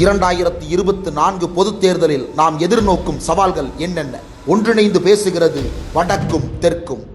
இரண்டாயிரத்தி இருபத்தி நான்கு பொதுத் தேர்தலில் நாம் எதிர்நோக்கும் சவால்கள் என்னென்ன? ஒன்றிணைந்து பேசுகிறது வடக்கும் தெற்கும்.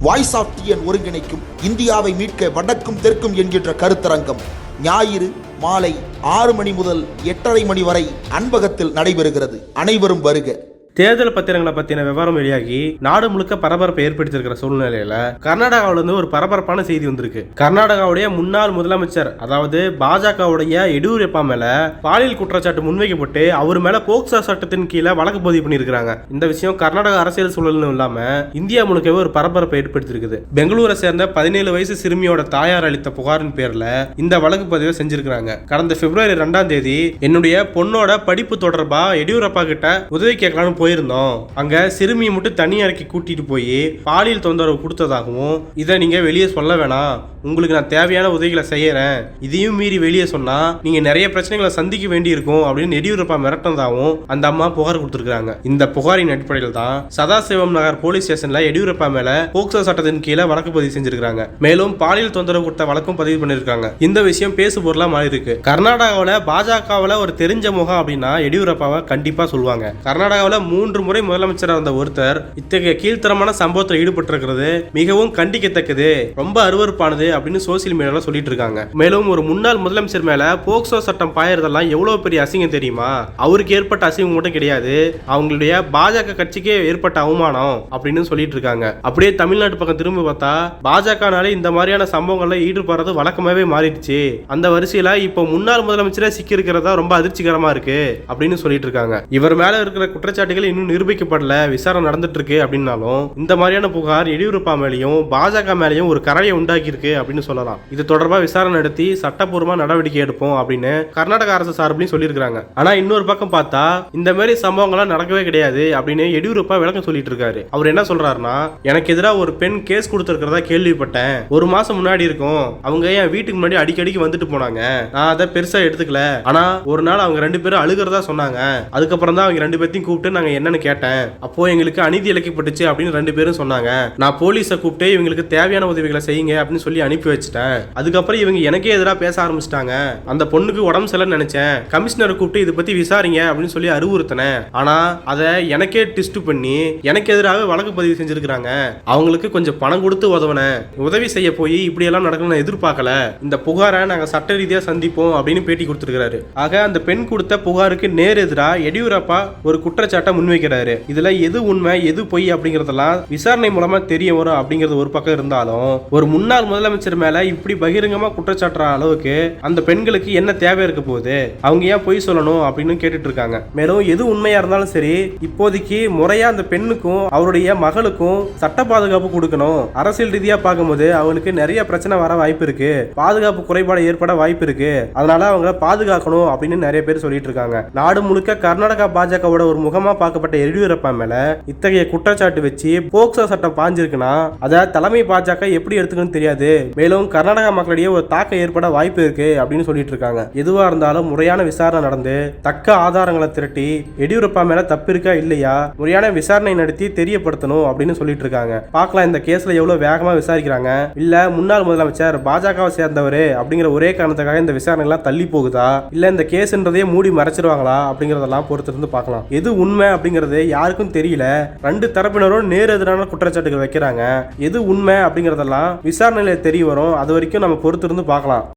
வாய்ஸ் ஆஃப் டிஎன் ஒருங்கிணைக்கும் இந்தியாவை மீட்க வடக்கும் தெற்கும் என்கின்ற கருத்தரங்கம் ஞாயிறு மாலை ஆறு மணி முதல் எட்டரை மணி வரை அன்பகத்தில் நடைபெறுகிறது. அனைவரும் வருக. தேர்தல் பத்திரங்களை பத்தின விவரம் வெளியாகி நாடு முழுக்க பரபரப்பை ஏற்படுத்தியிருக்கிற சூழ்நிலையில கர்நாடகாவில இருந்து ஒரு பரபரப்பான செய்தி வந்திருக்கு. கர்நாடகாவுடைய முன்னாள் முதலமைச்சர் அதாவது பாஜகவுடைய எடியூரப்பா மேல பாலியல் குற்றச்சாட்டு முன்வைக்கப்பட்டு அவர் மேல போக்சோ சட்டத்தின் கீழே வழக்கு பதிவு பண்ணியிருக்காங்க இந்த விஷயம் கர்நாடக அரசியல் சூழலும் இல்லாம இந்தியா முழுக்கவே ஒரு பரபரப்பை ஏற்படுத்தியிருக்குது. பெங்களூரை சேர்ந்த பதினேழு வயசு சிறுமியோட தாயார் அளித்த புகாரின் பேர்ல இந்த வழக்கு பதிவை செஞ்சிருக்காங்க கடந்த பிப்ரவரி ரெண்டாம் தேதி என்னுடைய பொண்ணோட படிப்பு தொடர்பா எடியூரப்பா கிட்ட உதவி கேட்கலாம்னு போயிருந்தோம். அங்க சிறுமியை மட்டும் தனி அறைக்கு கூட்டிட்டு போய் பாலியல் தொந்தரவு கொடுத்ததாகவும் இதை நீங்க வெளியே சொல்ல வேணாம். உங்களுக்கு நான் தேவையான உதவிகளை செய்யறேன். இதையும் மீறி வெளியே சொன்னா நீங்க நிறைய பிரச்சனைகளை சந்திக்க வேண்டி இருக்கும் அப்படின்னு எடியூரப்பா மிரட்டினதாகவும் அந்த அம்மா புகார் கொடுத்துருக்காங்க இந்த புகாரின் அடிப்படையில் தான் சதாசிவம் நகர் போலீஸ் ஸ்டேஷன்ல எடியூரப்பா மேல போக்சோ சட்டத்தின் கீழே வழக்கு பதிவு செஞ்சிருக்காங்க மேலும் பாலியல் தொந்தரவு கொடுத்த வழக்கும் பதிவு பண்ணிருக்காங்க. இந்த விஷயம் பேசு பொருளா மாறி இருக்கு கர்நாடகாவில் பாஜகவில் ஒரு தெரிஞ்ச முகம் அப்படின்னா எடியூரப்பாவை கண்டிப்பா சொல்லுவாங்க. கர்நாடகாவில் மூன்று முறை முதலமைச்சராக இருந்த ஒருத்தர் இத்தகைய கீழ்த்தரமான சம்பவத்தில் ஈடுபட்டிருக்கிறது மிகவும் கண்டிக்கத்தக்கது ரொம்ப அருவருப்பானது அப்படின்னு சோசியல் மீடியாவில் சொல்லிட்டு இருக்காங்க. மேலும் ஒரு முன்னாள் முதலமைச்சர் மேல போக்சோ சட்டம் பாயறதெல்லாம் எவ்வளவு பெரிய அசிங்கம் தெரியுமா? அவருக்கு ஏற்பட்ட அசிங்கம் மட்டும் கிடையாது அவங்களுடைய பாஜக கட்சிக்கே ஏற்பட்ட அவமானம் அப்படின்னு சொல்லிட்டு இருக்காங்க. அப்படியே தமிழ்நாட்டு பக்கம் திரும்ப பார்த்தா பாஜகனாலே இந்த மாதிரியான சம்பவங்கள்ல ஈடுபடுறது வழக்கமாவே மாறிடுச்சு. அந்த வரிசையில இப்போ முன்னாள் முதலமைச்சரே சிக்கி இருக்கிறதா ரொம்ப அதிர்ச்சிகரமா இருக்கு அப்படின்னு சொல்லிட்டு இருக்காங்க. இவர் மேல இருக்கிற குற்றச்சாட்டுகள் இன்னும் நிரூபிக்கப்படல விசாரணை நடந்துட்டு இருக்கு அப்படின்னாலும் இந்த மாதிரியான புகார் எடியூரப்பா மேலேயும் பாஜக மேலேயும் ஒரு கரையை உண்டாக்கி இருக்கு அப்படின்னு சொல்லலாம். இது தொடர்பா விசாரணை நடத்தி சட்டப்பூர்வமா நடவடிக்கை எடுப்போம் அப்படின்னு கர்நாடக அரசு சார்பிலையும் சொல்லியிருக்காங்க ஆனா இன்னொரு பக்கம் பார்த்தா இந்த மாதிரி சம்பவங்கள்லாம் நடக்கவே கிடையாது அப்படின்னு எடியூரப்பா விளக்கம் சொல்லிட்டு இருக்காரு அவர் என்ன சொல்றாருன்னா எனக்கு எதிராக ஒரு பெண் கேஸ் கொடுத்துருக்கிறதா கேள்விப்பட்டேன். ஒரு மாசம் முன்னாடி இருக்கும். அவங்க என் வீட்டுக்கு முன்னாடி அடிக்கடிக்கு வந்துட்டு போனாங்க? நான் அதை பெருசா எடுத்துக்கல. ஆனா ஒரு நாள் அவங்க ரெண்டு பேரும் அழுகிறதா சொன்னாங்க. அதுக்கப்புறம் தான் அவங்க ரெண்டு பேர்த்தையும் கூப்பிட்டு நாங்க என்னன்னு கேட்டேன். அப்போ எங்களுக்கு அநீதி இழைக்கப்பட்டுச்சு அப்படின்னு ரெண்டு பேரும் சொன்னாங்க. நான் போலீஸை கூப்பிட்டு இவங்களுக்கு தேவையான உதவிகளை செய்யுங்க அப்படின்னு சொல்லி அனுப்பி வச்சுட்டேன். அதுக்கப்புறம் இவங்க எனக்கே எதிராக பேச ஆரம்பிச்சிட்டாங்க. அந்த பொண்ணுக்கு உடம்பு சரியில்லைன்னு நினைச்சேன். கமிஷனரை கூப்பிட்டு இதை பத்தி விசாரிங்க அப்படின்னு சொல்லி அறிவுறுத்தினேன். ஆனா அதை எனக்கே டிஸ்ட் பண்ணி எனக்கு எதிராக வழக்கு பதிவு செஞ்சிருக்கிறாங்க. அவங்களுக்கு கொஞ்சம் பணம் கொடுத்து உதவினேன். உதவி செய்ய போய் இப்படி எல்லாம் நடக்கணும்னு எதிர்பார்க்கல. இந்த புகாரை நாங்க சட்ட ரீதியா சந்திப்போம் அப்படின்னு பேட்டி கொடுத்திருக்காரு ஆக அந்த பெண் கொடுத்த புகாருக்கு நேர் எதிரா எடியூரப்பா ஒரு குற்றச்சாட்டை முன்வைக்கிறாரு. இதுல எது உண்மை எது பொய் அப்படிங்கறதெல்லாம் விசாரணை மூலமா தெரிய வரும் அப்படிங்கிறது ஒரு பக்கம் இருந்தாலும் ஒரு முன்னாள் முதலமைச்சர் மேல இப்படி பகிரங்கமா குற்றச்சாட்டுற அளவுக்கு அந்த பெண்களுக்கு என்ன தேவை இருக்க போகுது? அவங்க ஏன் பொய் சொல்லணும் அப்படின்னு கேட்டுட்டு இருக்காங்க. மேலும் எது உண்மையா இருந்தாலும் சரி இப்போதைக்கு முறையா அந்த பெண்ணுக்கும் அவருடைய மகளுக்கும் சட்ட பாதுகாப்பு கொடுக்கணும். அரசியல் ரீதியா பார்க்கும்போது அவங்களுக்கு நிறைய பிரச்சனை வர வாய்ப்பு இருக்கு. பாதுகாப்பு குறைபாடு ஏற்பட வாய்ப்பு இருக்கு. அதனால அவங்கள பாதுகாக்கணும் அப்படின்னு நிறைய பேர் சொல்லிட்டு இருக்காங்க. நாடு முழுக்க கர்நாடகா பாஜகவோட ஒரு முகமா பார்க்கப்பட்ட எடியூரப்பா மேல இத்தகைய குற்றச்சாட்டு வச்சு போக்சோ சட்டம் பாஞ்சிருக்குன்னா அதை தலைமை பாஜக எப்படி எடுத்துக்கணும்னு தெரியாது. மேலும் கர்நாடக மக்களிடையே ஒரு தாக்கம் ஏற்பட வாய்ப்பு இருக்கு அப்படின்னு சொல்லிட்டு இருக்காங்க. எதுவா இருந்தாலும் முறையான விசாரணை நடந்து தக்க ஆதாரங்களை திரட்டி எடியூரப்பா மேல தப்பு இருக்கா இல்லையா முறையான விசாரணை நடத்தி தெரியப்படுத்தணும் அப்படின்னு சொல்லிட்டு இருக்காங்க. பார்க்கலாம் இந்த கேஸ்ல எவ்வளவு வேகமா விசாரிக்கிறாங்க. இல்ல முன்னாள் முதலமைச்சர் பாஜகவை சேர்ந்தவர் அப்படிங்கிற ஒரே காரணத்துக்காக இந்த விசாரணை எல்லாம் தள்ளி போகுதா? இல்ல இந்த கேஸ்ன்றதையே மூடி மறைச்சிருவாங்களா அப்படிங்கறதெல்லாம் பொறுத்து இருந்து பார்க்கலாம். எது உண்மை அப்படிங்கிறது யாருக்கும் தெரியல. ரெண்டு தரப்பினரும் நேர் எதிரான குற்றச்சாட்டுகள் வைக்கிறாங்க. எது உண்மை அப்படிங்கறதெல்லாம் விசாரணையில தெரிய வரும். அது வரைக்கும் நம்ம பொறுத்து இருந்து பார்க்கலாம்.